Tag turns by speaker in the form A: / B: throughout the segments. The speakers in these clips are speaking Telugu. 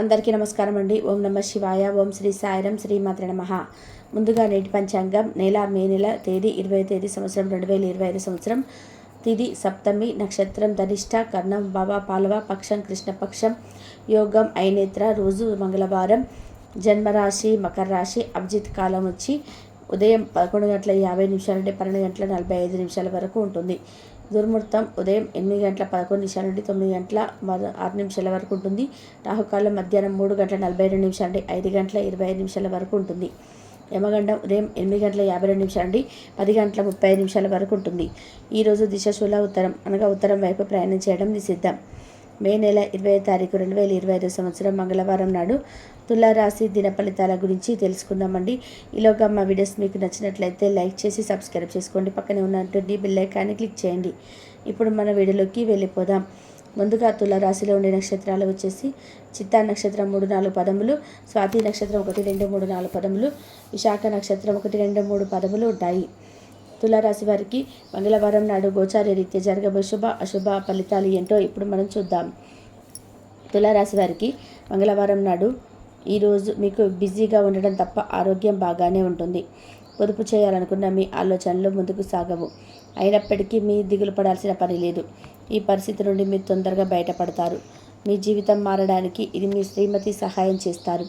A: అందరికీ నమస్కారం అండి. ఓం నమ శివాయ. ఓం శ్రీ సాయిరం శ్రీమాత్ర నమ. ముందుగా నేటి పంచాంగం నెల మే నెల తేదీ ఇరవై తేదీ సంవత్సరం రెండు వేల ఇరవై ఐదు సంవత్సరం. తిది సప్తమి నక్షత్రం ధనిష్ట కర్ణం బాబా పాలవ పక్షం కృష్ణపక్షం యోగం ఐనేత్ర రోజు మంగళవారం జన్మరాశి మకర రాశి అభిజిత్ కాలం వచ్చి ఉదయం పదకొండు గంటల యాభై నిమిషాల నుండి పన్నెండు గంటల నలభై ఐదు నిమిషాల వరకు ఉంటుంది. దుర్ముహూర్తం ఉదయం ఎనిమిది గంటల పదకొండు నిమిషాల నుండి తొమ్మిది గంటల ఆరు నిమిషాల వరకు ఉంటుంది. రాహుకాలం మధ్యాహ్నం మూడు గంటల నలభై రెండు నిమిషాల నుండి ఐదు గంటల ఇరవై ఐదు నిమిషాల వరకు ఉంటుంది. యమగండం ఉదయం ఎనిమిది గంటల యాభై రెండు నిమిషాల నుండి పది గంటల ముప్పై ఐదు నిమిషాల వరకు ఉంటుంది. ఈరోజు దిశశూల ఉత్తరం అనగా ఉత్తరం వైపు ప్రయాణం చేయడం నిషిద్ధం. మే నెల ఇరవై తారీఖు రెండు వేల ఇరవై ఐదు సంవత్సరం మంగళవారం నాడు తులారాశి దిన ఫలితాల గురించి తెలుసుకుందామండి. ఈలోగా మా వీడియోస్ మీకు నచ్చినట్లయితే లైక్ చేసి సబ్స్క్రైబ్ చేసుకోండి. పక్కనే ఉన్నటువంటి బెల్ ఐకాన్ని క్లిక్ చేయండి. ఇప్పుడు మన వీడియోలోకి వెళ్ళిపోదాం. ముందుగా తులారాశిలో ఉండే నక్షత్రాలు వచ్చేసి చిత్తా నక్షత్రం మూడు నాలుగు పదములు స్వాతి నక్షత్రం ఒకటి రెండు మూడు నాలుగు పదములు విశాఖ నక్షత్రం ఒకటి రెండు మూడు పదములు ఉంటాయి. తులారాశి వారికి మంగళవారం నాడు గోచార రీత్యా జరగబోయే శుభ అశుభ ఫలితాలు ఏంటో ఇప్పుడు మనం చూద్దాం. తులారాశి వారికి మంగళవారం నాడు ఈరోజు మీకు బిజీగా ఉండడం తప్ప ఆరోగ్యం బాగానే ఉంటుంది. పొదుపు చేయాలనుకున్న మీ ఆలోచనలు ముందుకు సాగవు. అయినప్పటికీ మీ దిగులు పడాల్సిన పని లేదు. ఈ పరిస్థితి నుండి మీరు తొందరగా బయటపడతారు. మీ జీవితం మారడానికి ఇది మీ శ్రీమతి సహాయం చేస్తారు.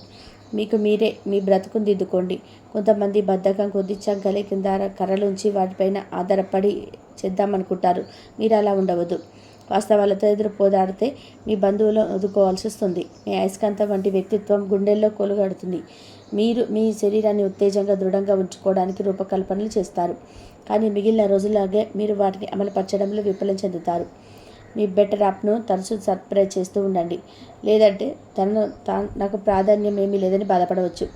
A: మీకు మీరే మీ బ్రతుకును దిద్దుకోండి. కొంతమంది బద్ధకం కొద్ది చంకలే కింద కర్రలుంచి వాటిపైన ఆధారపడి చేద్దామనుకుంటారు. మీరు అలా ఉండవద్దు. వాస్తవాలతో ఎదురు పోదాడితే మీ బంధువులు ఒదుకోవాల్సి వస్తుంది. మీ అయస్కాంతం వంటి వ్యక్తిత్వం గుండెల్లో కొలుగడుతుంది. మీరు మీ శరీరాన్ని ఉత్తేజంగా దృఢంగా ఉంచుకోవడానికి రూపకల్పనలు చేస్తారు. కానీ మిగిలిన రోజులాగే మీరు వాటిని అమలుపరచడంలో విఫలం చెందుతారు. మీ బెటర్ యాప్ను తరచూ సర్ప్రైజ్ చేస్తూ ఉండండి. లేదంటే తనను నాకు ప్రాధాన్యం ఏమీ లేదని బాధపడవచ్చు.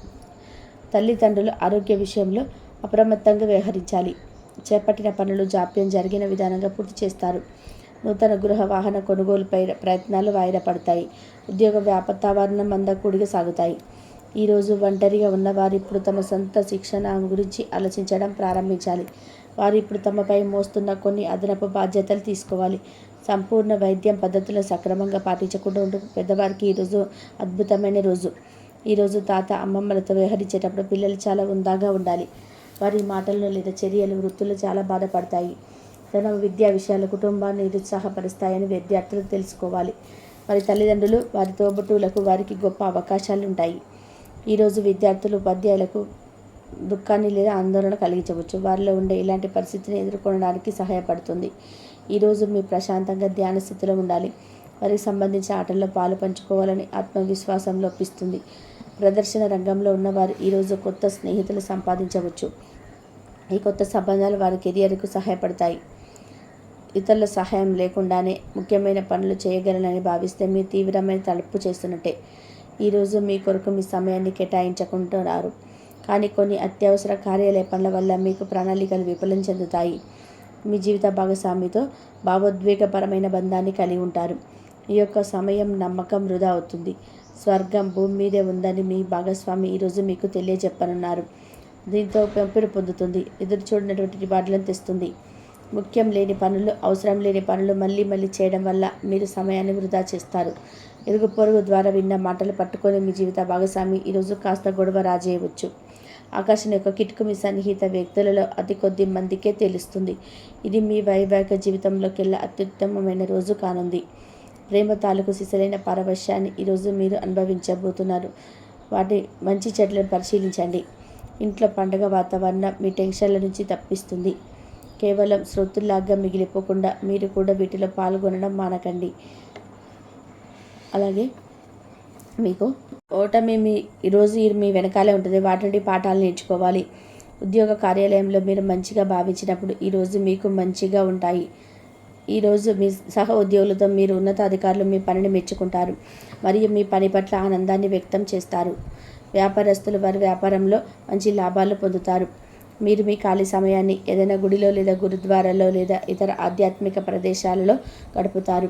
A: తల్లిదండ్రులు ఆరోగ్య విషయంలో అప్రమత్తంగా వ్యవహరించాలి. చేపట్టిన పనులు జాప్యం జరిగిన విధానంగా పూర్తి చేస్తారు. నూతన గృహ వాహన కొనుగోలుపై ప్రయత్నాలు వాయిదా పడతాయి. ఉద్యోగ వ్యాపతావరణం మందకూడిగా సాగుతాయి. ఈరోజు ఒంటరిగా ఉన్నవారు ఇప్పుడు తమ సొంత శిక్షణ గురించి ఆలోచించడం ప్రారంభించాలి. వారు ఇప్పుడు తమపై మోస్తున్న కొన్ని అదనపు బాధ్యతలు తీసుకోవాలి. సంపూర్ణ వైద్యం పద్ధతులను సక్రమంగా పాటించకుండా ఉండే పెద్దవారికి ఈరోజు అద్భుతమైన రోజు. ఈరోజు తాత అమ్మమ్మలతో వ్యవహరించేటప్పుడు పిల్లలు చాలా ఉందాగా ఉండాలి. వారి మాటలను లేదా చర్యలు వృత్తులు చాలా బాధపడతాయి. తన విద్యా విషయాలు కుటుంబాన్ని నిరుత్సాహపరుస్తాయని విద్యార్థులు తెలుసుకోవాలి. వారి తల్లిదండ్రులు వారి తోబుట్టువులకు వారికి గొప్ప అవకాశాలు ఉంటాయి. ఈరోజు విద్యార్థులు ఉపాధ్యాయులకు దుఃఖాన్ని లేదా ఆందోళన కలిగించవచ్చు. వారిలో ఉండే ఇలాంటి పరిస్థితిని ఎదుర్కొనడానికి సహాయపడుతుంది. ఈరోజు మీ ప్రశాంతంగా ధ్యాన స్థితిలో ఉండాలి. వారికి సంబంధించిన ఆటల్లో పాలు పంచుకోవాలని ఆత్మవిశ్వాసం లోపిస్తుంది ప్రదర్శన రంగంలో ఉన్నవారు ఈరోజు కొత్త స్నేహితులు సంపాదించవచ్చు. ఈ కొత్త సంబంధాలు వారి కెరియర్కు సహాయపడతాయి. ఇతరుల సహాయం లేకుండానే ముఖ్యమైన పనులు చేయగలనని భావిస్తే మీరు తీవ్రమైన తలుపు చేస్తున్నట్టే. ఈరోజు మీ కొరకు మీ సమయాన్ని కేటాయించుకుంటున్నారు. కానీ కొన్ని అత్యవసర కార్యాలయ పనుల వల్ల మీకు ప్రణాళికలు విఫలం చెందుతాయి. మీ జీవిత భాగస్వామితో భావోద్వేగపరమైన బంధాన్ని కలిగి ఉంటారు. ఈ యొక్క సమయం నమ్మకం వృధా అవుతుంది. స్వర్గం భూమి మీదే ఉందని మీ భాగస్వామి ఈరోజు మీకు తెలియజెప్పనున్నారు. దీంతో పెంపుడు పొందుతుంది. ఎదురు చూడనటువంటి రివార్డులను తెస్తుంది. ముఖ్యం లేని పనులు అవసరం లేని పనులు మళ్ళీ మళ్ళీ చేయడం వల్ల మీరు సమయాన్ని వృధా చేస్తారు. ఇరుగు పొరుగు ద్వారా విన్న మాటలు పట్టుకొని మీ జీవిత భాగస్వామి ఈరోజు కాస్త గొడవ రాజేయవచ్చు. ఆకాశం యొక్క కిటుకుమి సన్నిహిత వ్యక్తులలో అతి కొద్ది మందికే తెలుస్తుంది. ఇది మీ వైవాహిక జీవితంలోకెల్లా అత్యుత్తమమైన రోజు కానుంది. ప్రేమ తాలూకు సిసలైన పరవశాన్ని ఈరోజు మీరు అనుభవించబోతున్నారు. వాటి మంచి చెట్లను పరిశీలించండి. ఇంట్లో పండగ వాతావరణం మీ టెన్షన్ల నుంచి తప్పిస్తుంది. కేవలం శ్రోతుల్లాగా మిగిలిపోకుండా మీరు కూడా వీటిలో పాల్గొనడం మానకండి. అలాగే మీకు. ఓటమి మీ ఈరోజు మీ వెనకాలే ఉంటుంది. వాటి నుండి పాఠాలు నేర్చుకోవాలి. ఉద్యోగ కార్యాలయంలో మీరు మంచిగా భావించినప్పుడు ఈరోజు మీకు మంచిగా ఉంటాయి. ఈరోజు మీ సహ ఉద్యోగులతో మీరు ఉన్నతాధికారులు మీ పనిని మెచ్చుకుంటారు. మరియు మీ పని పట్ల ఆనందాన్ని వ్యక్తం చేస్తారు. వ్యాపారస్తులు వారి వ్యాపారంలో మంచి లాభాలు పొందుతారు. మీరు మీ ఖాళీ సమయాన్ని ఏదైనా గుడిలో లేదా గురుద్వారాలో లేదా ఇతర ఆధ్యాత్మిక ప్రదేశాలలో గడుపుతారు.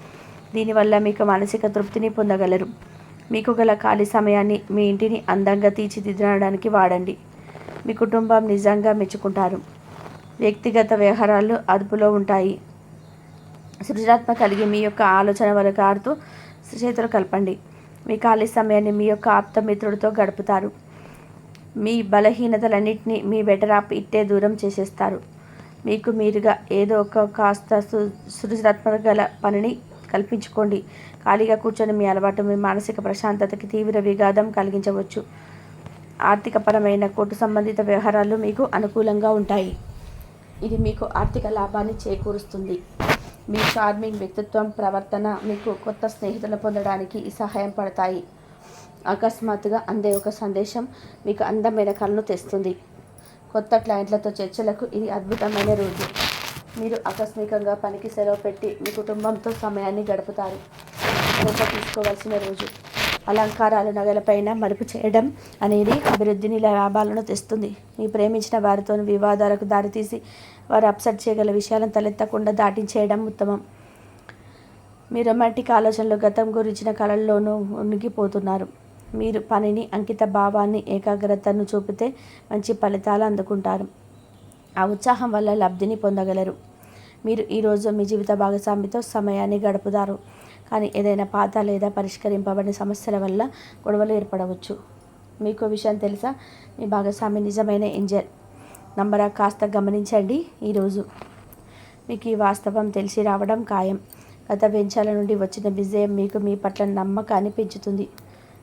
A: దీనివల్ల మీకు మానసిక తృప్తిని పొందగలరు. మీకు గల ఖాళీ సమయాన్ని మీ ఇంటిని అందంగా తీర్చిదిద్దడానికి వాడండి. మీ కుటుంబం నిజంగా మెచ్చుకుంటారు. వ్యక్తిగత వ్యవహారాలు అదుపులో ఉంటాయి. సృజనాత్మక కలిగి మీ యొక్క ఆలోచన వరకు కారుతూ చేతులు కలపండి. మీ ఖాళీ సమయాన్ని మీ యొక్క ఆప్తమిత్రుడితో గడుపుతారు. మీ బలహీనతలన్నింటినీ మీ బెటర్ ఆప్ ఇట్టే దూరం చేసేస్తారు. మీకు మీరుగా ఏదో ఒక కాస్త సు సృజనాత్మక గల పనిని కల్పించుకోండి. ఖాళీగా కూర్చొని మీ అలవాటు మీ మానసిక ప్రశాంతతకి తీవ్ర విఘాతం కలిగించవచ్చు. ఆర్థికపరమైన కోర్టు సంబంధిత వ్యవహారాలు మీకు అనుకూలంగా ఉంటాయి. ఇది మీకు ఆర్థిక లాభాన్ని చేకూరుస్తుంది. మీ చార్మింగ్ వ్యక్తిత్వం ప్రవర్తన మీకు కొత్త స్నేహితులు పొందడానికి సహాయం పడతాయి. అకస్మాత్తుగా అందే ఒక సందేశం మీకు అందమైన కళను తెస్తుంది. కొత్త క్లయింట్లతో చర్చలకు ఇది అద్భుతమైన రోజు. మీరు ఆకస్మికంగా పనికి సెలవు పెట్టి మీ కుటుంబంతో సమయాన్ని గడుపుతారు. శ్రద్ధ తీసుకోవాల్సిన రోజు. అలంకారాలు నగలపైన మరుపు చేయడం అనేది అభివృద్ధిని లాభాలను తెస్తుంది. మీ ప్రేమించిన వారితో వివాదాలకు దారితీసి వారు అప్సెట్ చేయగల విషయాలను తలెత్తకుండా దాటించేయడం ఉత్తమం. మీ రొమాంటిక్ ఆలోచనలు గతం గురించిన కళల్లోనూ ఉనిగిపోతున్నారు మీరు పనిని అంకిత భావాన్ని ఏకాగ్రతను చూపితే మంచి ఫలితాలు అందుకుంటారు. ఆ ఉత్సాహం వల్ల లబ్ధిని పొందగలరు. మీరు ఈరోజు మీ జీవిత భాగస్వామితో సమయాన్ని గడుపుతారు. కానీ ఏదైనా పాత లేదా పరిష్కరింపబడిన సమస్యల వల్ల గొడవలు ఏర్పడవచ్చు. మీకు విషయం తెలుసా? మీ భాగస్వామి నిజమైన ఇంజన్ నంబరా కాస్త గమనించండి ఈరోజు మీకు ఈ వాస్తవం తెలిసి రావడం ఖాయం. గత వెంచాల నుండి వచ్చిన విజయం మీకు మీ పట్ల నమ్మకాన్ని పెంచుతుంది.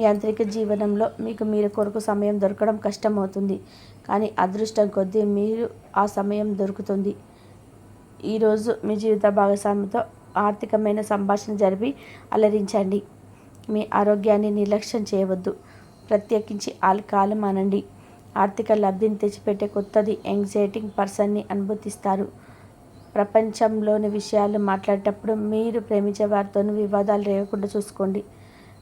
A: యాంత్రిక జీవనంలో మీకు మీరు కొరకు సమయం దొరకడం కష్టమవుతుంది. కానీ అదృష్టం కొద్దీ మీరు ఆ సమయం దొరుకుతుంది. ఈరోజు మీ జీవిత భాగస్వామితో ఆర్థికమైన సంభాషణ జరిపి అలరించండి. మీ ఆరోగ్యాన్ని నిర్లక్ష్యం చేయవద్దు. ప్రత్యేకించి కాలం అనండి. ఆర్థిక లబ్ధిని తెచ్చిపెట్టే కొత్తది ఎంగ్జైటింగ్ పర్సన్ని అనుభూతిస్తారు ప్రపంచంలోని విషయాలు మాట్లాడేటప్పుడు మీరు ప్రేమించే వారితోనూ వివాదాలు రేయకుండా చూసుకోండి.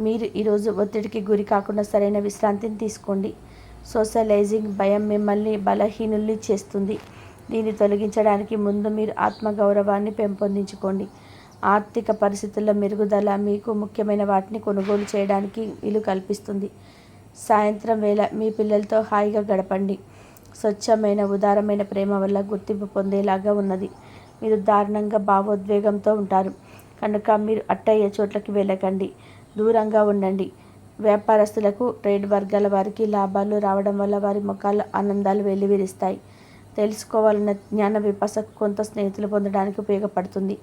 A: మీరు ఈరోజు ఒత్తిడికి గురి కాకుండా సరైన విశ్రాంతిని తీసుకోండి. సోషలైజింగ్ భయం మిమ్మల్ని బలహీనుల్ని చేస్తుంది. దీన్ని తొలగించడానికి ముందు మీరు ఆత్మగౌరవాన్ని పెంపొందించుకోండి. ఆర్థిక పరిస్థితుల్లో మెరుగుదల మీకు ముఖ్యమైన వాటిని కొనుగోలు చేయడానికి వీలు కల్పిస్తుంది. సాయంత్రం వేళ మీ పిల్లలతో హాయిగా గడపండి. స్వచ్ఛమైన ఉదారమైన ప్రేమ వల్ల గుర్తింపు పొందేలాగా ఉన్నది. మీరు దారుణంగా భావోద్వేగంతో ఉంటారు. కనుక మీరు అట్టయ్యే చోట్లకి వెళ్ళకండి. దూరంగా ఉండండి. వ్యాపారస్తులకు ట్రేడ్ వర్గాల వారికి లాభాలు రావడం వల్ల వారి ముఖాలు ఆనందాలు వెల్లివిరుస్తాయి. తెలుసుకోవాలన్న జ్ఞాన విపసకు కొంత స్నేహితులు పొందడానికి ఉపయోగపడుతుంది.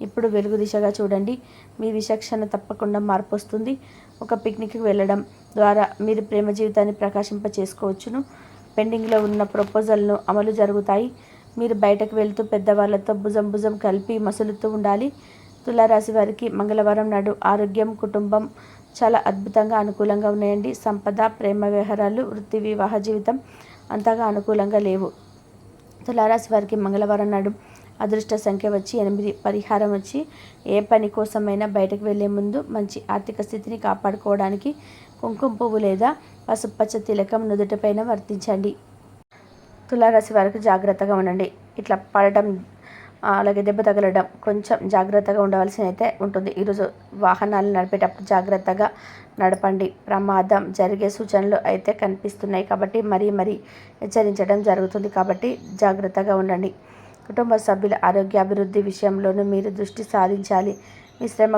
A: ఇప్పుడు వెలుగు దిశగా చూడండి. మీ విచక్షణ తప్పకుండా మార్పు వస్తుంది ఒక పిక్నిక్కి వెళ్ళడం ద్వారా మీరు ప్రేమ జీవితాన్ని ప్రకాశింప చేసుకోవచ్చును పెండింగ్లో ఉన్న ప్రపోజల్ను అమలు జరుగుతాయి. మీరు బయటకు వెళ్తూ పెద్దవాళ్ళతో భుజం భుజం కలిపి మసులుతూ ఉండాలి. తులారాశి వారికి మంగళవారం నాడు ఆరోగ్యం కుటుంబం చాలా అద్భుతంగా అనుకూలంగా ఉన్నాయండి. సంపద ప్రేమ వ్యవహారాలు వృత్తి వివాహ జీవితం అంతగా అనుకూలంగా లేవు. తులారాశి వారికి మంగళవారం నాడు అదృష్ట సంఖ్య వచ్చి ఎనిమిది పరిహారం వచ్చి ఏ పని కోసమైనా బయటకు వెళ్ళే ముందు మంచి ఆర్థిక స్థితిని కాపాడుకోవడానికి కుంకుమ పువ్వు లేదా పసుపచ్చ తిలకం నుదుటిపైన వర్తించండి. తులారాశి వారికి జాగ్రత్తగా ఉండండి. ఇట్లా పడటం అలాగే దెబ్బ తగలడం కొంచెం జాగ్రత్తగా ఉండవలసి అయితే ఉంటుంది ఈరోజు వాహనాలు నడిపేటప్పుడు జాగ్రత్తగా నడపండి. ప్రమాదం జరిగే సూచనలు అయితే కనిపిస్తున్నాయి కాబట్టి మరీ మరీ హెచ్చరించడం జరుగుతుంది కాబట్టి జాగ్రత్తగా ఉండండి. కుటుంబ సభ్యుల ఆరోగ్య అభివృద్ధి విషయంలోనూ మీరు దృష్టి సారించాలి. మీ శ్రమ